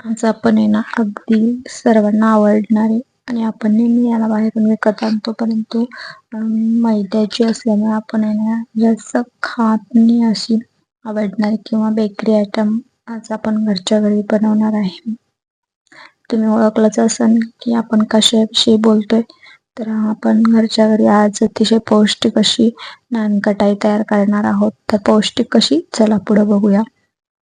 आज आपण आहे ना अगदी सर्वांना आवडणारे आणि आपण नेहमी याला बाहेरून विकत आणतो. परंतु मैद्याची असल्यामुळे आपण आहे ना जास्त खात नाही अशी आवडणारी किंवा बेकरी आयटम आज आपण घरच्या घरी बनवणार आहे. तुम्ही ओळखलंच असेल की आपण कशाविषयी बोलतोय. तर आपण घरच्या घरी आज अतिशय पौष्टिक अशी नानकटाई तयार करणार आहोत. तर पौष्टिक कशी? चला पुढे बघूया.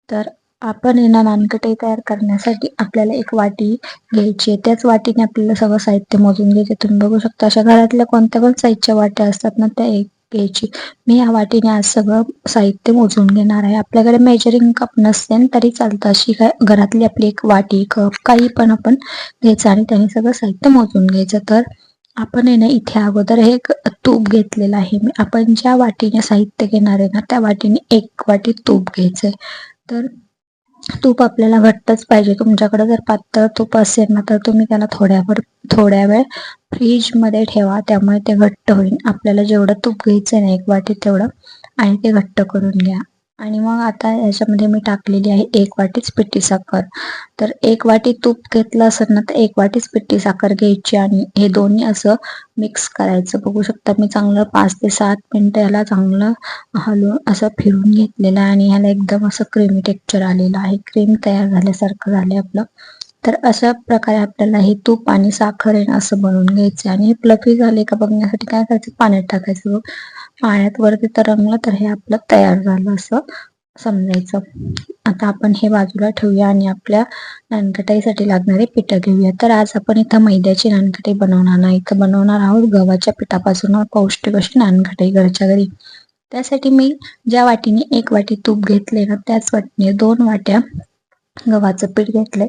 तर आपण आहे ना नानकटे तयार करण्यासाठी आपल्याला एक वाटी घ्यायची आहे. त्याच वाटीने आपल्याला सगळं साहित्य मोजून घ्यायचे तुम्ही बघू शकता अशा घरातल्या कोणत्या पण साईजच्या वाट्या असतात ना त्या एक घ्यायची. मी या वाटीने आज सगळं साहित्य मोजून घेणार आहे. आपल्याकडे मेजरिंग कप नसते तरी चालतं. अशी काय घरातली आपली एक वाटी कप काही पण आपण घ्यायचं आणि त्याने सगळं साहित्य मोजून घ्यायचं. तर आपण आहे ना इथे अगोदर हे एक तूप घेतलेलं आहे. मी आपण ज्या वाटीने साहित्य घेणार आहे ना त्या वाटीने एक वाटी तूप घ्यायचंय. तर तूप आपल्याला घट्टच पाहिजे. तुमच्याकडे जर पातळ तूप असेल ना तर तुम्ही त्याला थोड्यावर थोड्या वेळ फ्रीजमध्ये ठेवा. त्यामुळे ते घट्ट होईल. आपल्याला जेवढं तूप घ्यायचं ना एक वाटी तेवढं आणि ते घट्ट करून घ्या. आणि मग आता याच्यामध्ये मी टाकलेली आहे एक वाटीच पिठी साखर. तर एक वाटी तूप घेतलं असेल ना तर एक वाटीच पिठी साखर घ्यायची आणि हे दोन्ही असं मिक्स करायचं. बघू शकता मी चांगलं पाच ते सात मिनिटं याला चांगलं हलवून असं फिरून घेतलेलं आहे आणि ह्याला एकदम असं क्रीमी टेक्चर आलेलं आहे. क्रीम तयार झाल्यासारखं झालंय आपलं. तर अशा प्रकारे आपल्याला हे तूप आणि साखर आहे ना असं बनवून घ्यायचं आणि हे प्लफी झाले का बघण्यासाठी काय करायचं? पाण्यात टाकायचं पाण्यात वरती तरंगलं तर हे आपलं तयार झालं असं समजायचं. आता आपण हे बाजूला ठेवूया आणि आपल्या नानकटाईसाठी लागणारे पिठं घेऊया. तर आज आपण इथं मैद्याची नानकटाई बनवणार नाही. इथं बनवणार आहोत गव्हाच्या पिठापासून पौष्टिक अशी नानकटाई घरच्या घरी. त्यासाठी मी ज्या वाटीने एक वाटी तूप घेतले ना त्याच वाटीने दोन वाट्या गव्हाचं पीठ घेतलंय.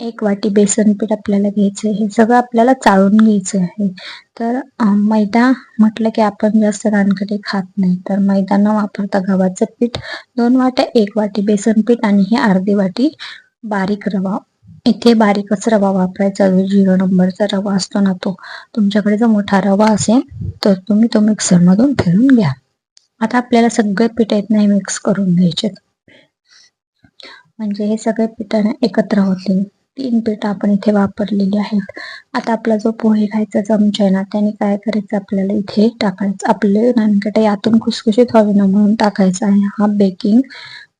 एक वाटी बेसन पीठ आपल्याला घ्यायचं हे सगळं आपल्याला चाळून घ्यायचं आहे. तर मैदा म्हटलं की आपण जास्त रानकडे खात नाही. तर मैदा न वापरता गव्हाचं पीठ दोन वाट्या एक वाटी बेसन पीठ आणि हे अर्धी वाटी बारीक रवा. इथे बारीकच रवा वापरायचा. जो झिरो नंबरचा रवा असतो ना तो. तुमच्याकडे जर मोठा रवा असेल तर तुम्ही तो मिक्सर मधून फिरून घ्या. आता आपल्याला सगळे पीठ आहेत नाही मिक्स करून घ्यायचे म्हणजे हे सगळे पिठाने एकत्र होतील. तीन पीठ आपण इथे वापरलेली आहेत. आता आपला जो पोहे खायचा चमचा आहे ना त्याने काय करायचं आपल्याला इथे टाकायचं. आपले नानकटे यातून खुसखुशीत हवे ना म्हणून टाकायचं आहे. हा बेकिंग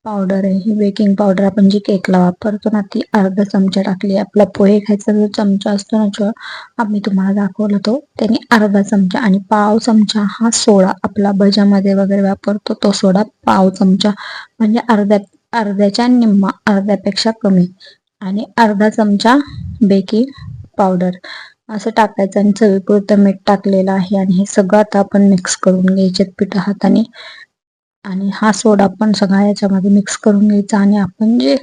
पावडर आहे. ही बेकिंग पावडर आपण जी केकला वापरतो ना ती अर्धा चमचा टाकली. आपला पोहे खायचा जो चमचा असतो ना जो आम्ही तुम्हाला दाखवला तो त्याने अर्धा चमचा आणि पाव चमचा हा सोडा आपला भज्यामध्ये वगैरे वापरतो तो सोडा पाव चमचा. म्हणजे अर्ध्या अर्ध्याच्या निम्मा अर्ध्यापेक्षा कमी. आणि अर्धा चमचा बेकिंग पावडर. असं टाकायचं आणि चवीपुरतं मीठ टाकलेलं आहे आणि हे सगळं आता आपण मिक्स करून घ्यायचे पिठ हाताने. आणि हा सोडा पण सगळा याच्यामध्ये मिक्स करून घ्यायचा आणि आपण जे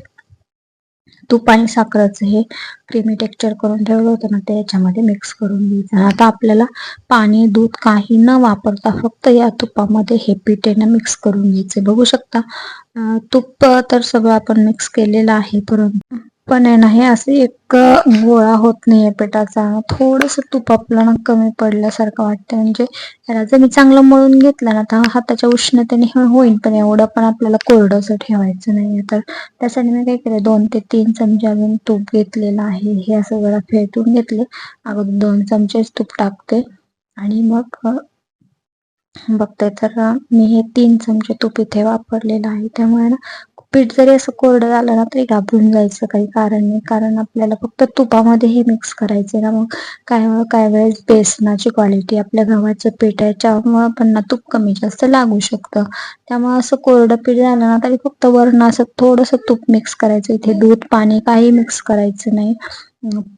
तूप आणि साखरेचं हे क्रीमी टेक्स्चर करून ठेवलं होतं ना ते याच्यामध्ये मिक्स करून घ्यायचं. आता आपल्याला पाणी दूध काही न वापरता फक्त या तुपामध्ये हे पिठेनं मिक्स करून घ्यायचे बघू शकता तूप तर सगळं आपण मिक्स केलेलं आहे परंतु पण आहे ना हे असे एक गोळा होत नाहीये पिठाचा. थोडस तूप आपल्याला कमी पडल्यासारखं वाटतं म्हणजे याला जर मी चांगलं मळून घेतलं ना तर हाताच्या उष्णतेने होईल पण एवढं पण आपल्याला कोरडंसं ठेवायचं नाहीये. तर त्यासाठी मी काय केलं दोन ते तीन चमचे अजून तूप घेतलेलं आहे. हे असं जरा फेटून घेतले. अगोदर दोन चमचेच तूप टाकते. आणि मग बघते तर मी हे तीन चमचे तूप इथे वापरलेलं आहे. त्यामुळे ना पीठ जरी असं कोरडं झालं ना तरी घाबरून जायचं काही कारण नाही. कारण आपल्याला फक्त तुपामध्ये हे मिक्स करायचे ना. मग काय काय वेळेस बेसनाची क्वालिटी आपल्या गव्हाचं पीठ आहे त्यामुळं पण ना तूप कमी जास्त लागू शकतं. त्यामुळे असं कोरडं पीठ झालं ना तरी फक्त वरण असं थोडस तूप मिक्स करायचं. इथे दूध पाणी काही मिक्स करायचं नाही.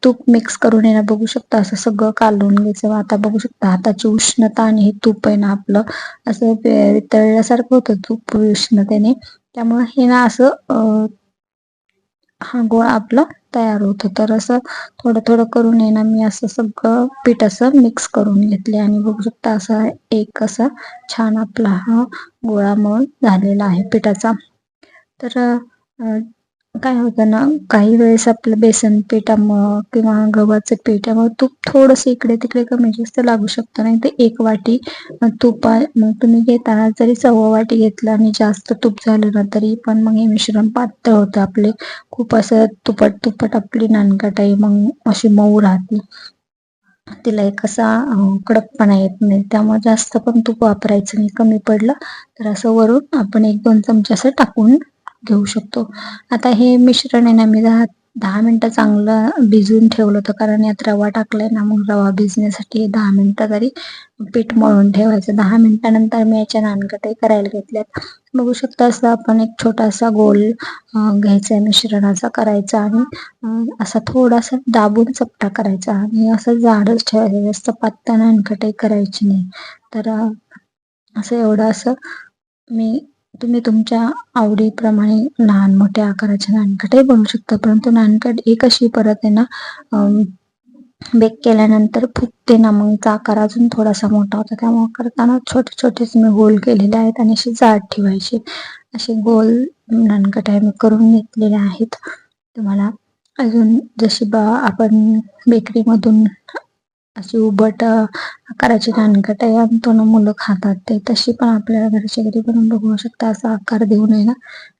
तूप मिक्स करून येणं बघू शकता असं सगळं कालवून घ्यायचं. आता बघू शकता हाताची उष्णता आणि हे तूप आहे ना आपलं. असं वितळल्यासारखं होतं तूप उष्णतेने. त्यामुळे हे ना असं हा गोळा आपला तयार होतो तर असं थोडं थोडं करून आहे ना मी असं सगळं पीठ असं मिक्स करून घेतले आणि बघू शकता असं एक असा छान आपला हा गोळा मळून झालेला आहे पिठाचा. तर काय होतं ना काही वेळेस आपलं बेसन पिठामुळं किंवा गव्हाचं पिठामुळं तूप थोडंसं इकडे तिकडे कमी जास्त लागू शकतं. नाही तर एक वाटी तुपा मग तुम्ही घेताना जरी सव्वा वाटी घेतलं आणि जास्त तूप झालं ना तरी पण मग हे मिश्रण पातळ होतं आपले. खूप असं तुपट तुपट आपली नानकाटाई मग अशी मऊ राहते. तिला एक असा कडकपणा येत नाही. त्यामुळे जास्त पण तूप वापरायचं नाही. कमी पडलं तर असं वरून आपण एक दोन चमचे असं टाकून घेऊ शकतो. आता हे मिश्रण आहे ना मी दहा दहा मिनटं चांगलं भिजवून ठेवलं होतं कारण यात रवा टाकलाय ना मग रवा भिजण्यासाठी दहा मिनटं तरी पीठ मळून ठेवायचं. दहा मिनटानंतर मी याच्या नानकटही करायला घेतल्यात. बघू शकता असं आपण एक छोटासा गोल घ्यायचा मिश्रणाचा करायचा आणि असा थोडासा दाबून चपटा करायचा. आणि असं जाडच ठेवायचं जास्त पातळ नानकटही करायची नाही. तर असं एवढं असं मी तुम्ही तुमच्या आवडीप्रमाणे लहान मोठ्या आकाराचे नानकटही बनवू शकता परंतु नानकट एक अशी परत आहे ना बेक केल्यानंतर फुगते ना मग आकार अजून थोडासा मोठा होता. त्यामुळे करताना छोटे छोटेच मी गोल केलेले आहेत आणि असे जाड ठेवायचे. असे गोल नानकटाय मी करून घेतलेले आहेत. तुम्हाला अजून जशी बा आपण बेकरीमधून अशी उबट आकाराची नानकटाई आणतो ना मुलं खातात. ते तशी पण आपल्याला घरच्या घरी बनवून बघू शकता. असा आकार देऊन आहे ना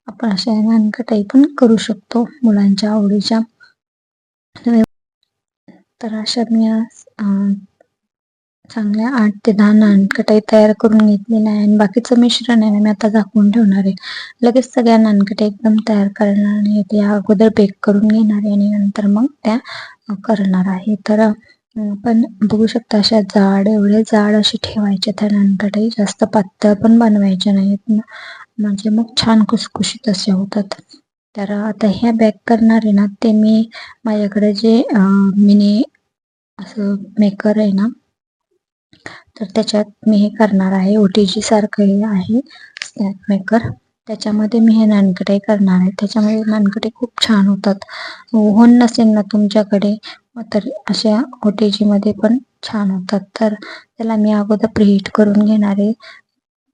आपण अशा नानकटाई पण करू शकतो मुलांच्या आवडीच्या. तर अशा मी चांगल्या आठ ते दहा नानकटाई तयार करून घेतलेल्या आहे. आणि बाकीचं मिश्रण आहे ना मी आता झाकून ठेवणार आहे. लगेच सगळ्या नानकटाई एकदम तयार करणार आणि ते अगोदर बेक करून घेणार आहे आणि नंतर मग त्या करणार आहे. तर पण बघू शकता अशा जाड एवढे जाड असे ठेवायचे त्या नानकटाई जास्त पातळ पण बनवायचे नाहीत. म्हणजे मग छान खुसखुशीत असे होतात. तर आता ह्या बॅक करणार आहे ना ते मी माझ्याकडे जे मिनी असं मेकर आहे ना तर त्याच्यात मी हे करणार आहे. ओ टी जी सारखं हे आहे स्नॅक मेकर त्याच्यामध्ये मी हे नानकटे करणार आहे. त्याच्यामध्ये नानकटे खूप छान होतात. हो, ओव्हन नसेल ना तुमच्याकडे. तर अशा ओ टी जीमध्ये पण छान होतात. तर त्याला मी अगोदर प्रीहीट करून घेणार आहे.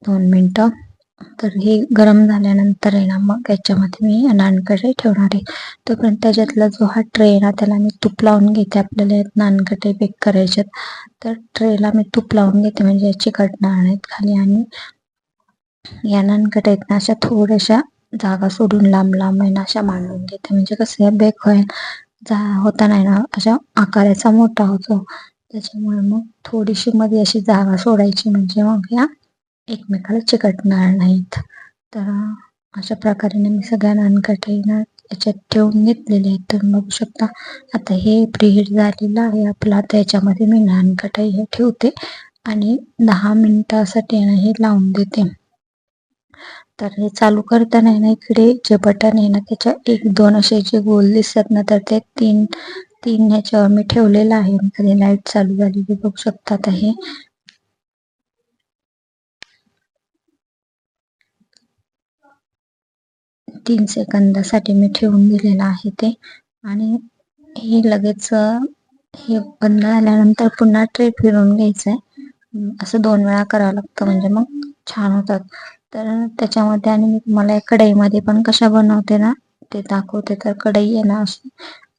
दोन मिनटं. तर हे गरम झाल्यानंतर आहे ना मग याच्यामध्ये मी नानकटे ठेवणार आहे. तोपर्यंत त्याच्यातला जो हा ट्रे आहे ना त्याला मी तूप लावून घेते. आपल्याला नानकटे बेक करायच्यात तर ट्रेला मी तूप लावून घेते म्हणजे याची कटणार आहेत खाली. आणि या नानकट आहेत ना अशा थोड्याशा जागा सोडून लांब लांब आहे ना अशा मांडून घेते. म्हणजे कसं बेक होईल. जा होता नाही ना अशा आकाराचा मोठा होतो. त्याच्यामुळे मग थोडीशी मध्ये अशी जागा सोडायची म्हणजे मग या एकमेकाला चिकटणार नाहीत. तर अशा प्रकारे मी सगळ्या नानकटे ना याच्यात ठेवून घेतलेले आहेत. तुम्ही बघू शकता आता हे प्रिहीट झालेलं आहे आपलं. आता याच्यामध्ये मी नानकटाई हे ठेवते आणि दहा मिनिटासाठी हे लावून देते. तर हे चालू करताना ना इकडे जे बटन आहे ना त्याच्या एक दोन असे जे गोल दिसतात ना तर ते तीन तीन ह्याच्यावर मी ठेवलेलं आहे. कधी लाइट चालू झाली बघू शकतात आहे तीन सेकंदासाठी मी ठेवून दिलेलं आहे ते. आणि हे लगेच हे बंद झाल्यानंतर पुन्हा ट्रे फिरून घ्यायचं आहे असं दोन वेळा करावं लागतं म्हणजे मग छान होतात. तर त्याच्यामध्ये आणि मी तुम्हाला कढईमध्ये पण कशा बनवते ना ते दाखवते. तर कढई आहे ना अशी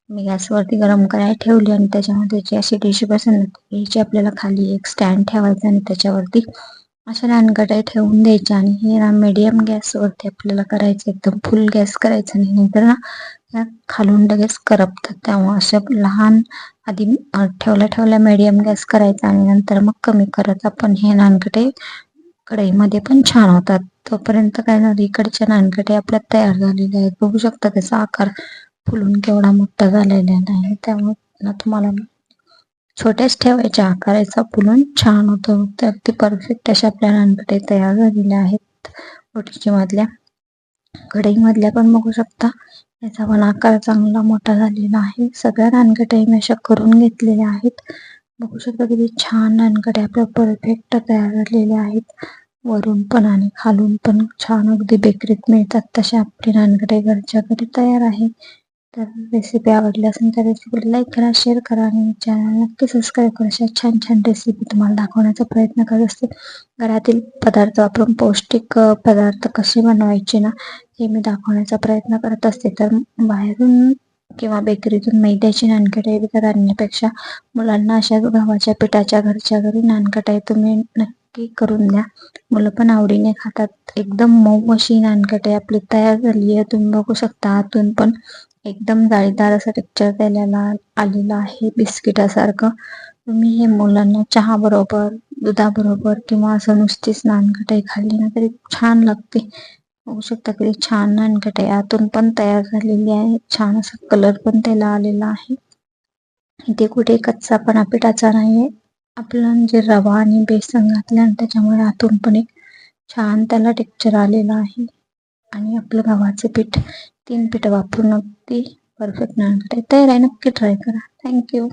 मी गॅसवरती गरम करायला ठेवली आणि त्याच्यामध्ये जी अशी डिश बसेल ना याची आपल्याला खाली एक स्टँड ठेवायचा आणि त्याच्यावरती अशा नानकटाई ठेवून द्यायच्या आणि हे ना मीडियम गॅसवरती आपल्याला करायचं एकदम फुल गॅस करायचं नाही नाहीतर ना खालून लगेच करपतात. त्यामुळे अशा लहान आधी ठेवल्या ठेवल्या मीडियम गॅस करायचा आणि नंतर मग कमी करत आपण हे नानकटे कढईमध्ये पण छान होतात. तोपर्यंत काय झालं इकडच्या नानकटे आपल्या तयार झालेले आहेत. बघू शकता त्याचा आकार फुलून केवढा मोठा झालेला नाही त्यामुळे तुम्हाला छोट्याच ठेवायच्या आकाराचा फुलून छान होतं. तर अगदी परफेक्ट अशा आपल्या नानकटे तयार झालेल्या आहेत. ओटीची मधल्या कढईमधल्या पण बघू शकता. याचा पण आकार चांगला मोठा झालेला आहे. सगळ्या नानकटे मी अशा करून घेतलेल्या आहेत. बघू शकता किती छान नानकडे आपल्या परफेक्ट तयार झालेले आहेत. वरून पण आणि खालून पण छान अगदी बेकरीत मिळतात तशा आपली नानगडे घरच्या घरी तयार आहे. तर रेसिपी आवडली असेल तर रेसिपी लाईक करा शेअर करा आणि चॅनल नक्की सबस्क्राईब करा. अशा छान छान रेसिपी तुम्हाला दाखवण्याचा प्रयत्न करत असते घरातील पदार्थ वापरून पौष्टिक पदार्थ कसे बनवायचे ना हे मी दाखवण्याचा प्रयत्न करत असते. तर बाहेरून किंवा बेकरीतून मैद्याची नानकटाई विकत आणण्यापेक्षा मुलांना अशा गव्हाच्या पिठाच्या घरच्या घरी नानकटाई तुम्ही नक्की करून द्या. मुलं पण आवडीने खातात. एकदम मऊ अशी नानकटाई आपली तयार झाली आहे. तुम्ही बघू शकता आतून पण एकदम जाळीदार असं टेक्चर त्याला आलेलं आहे बिस्किटासारखं. तुम्ही हे मुलांना चहा बरोबर दुधाबरोबर किंवा असं नुसतीच नानकटाई खाल्ली ना तरी छान लागते. बघू शकता. किती छान नानकटाई आतून पण तयार झालेली आहे. छान असा कलर पण त्याला आलेला आहे. इथे कुठे कच्चा पण पिठाचा आहे आपला जे रवा आणि बेसन घातल्यानं त्याच्यामुळे आतून पण एक छान त्याला टेक्चर आलेलं आहे. आणि आपलं गव्हाचे पीठ तीन पीठ वापरून अगदी परफेक्ट नानकट आहे. तयार आहे. नक्की ट्राय करा. थँक्यू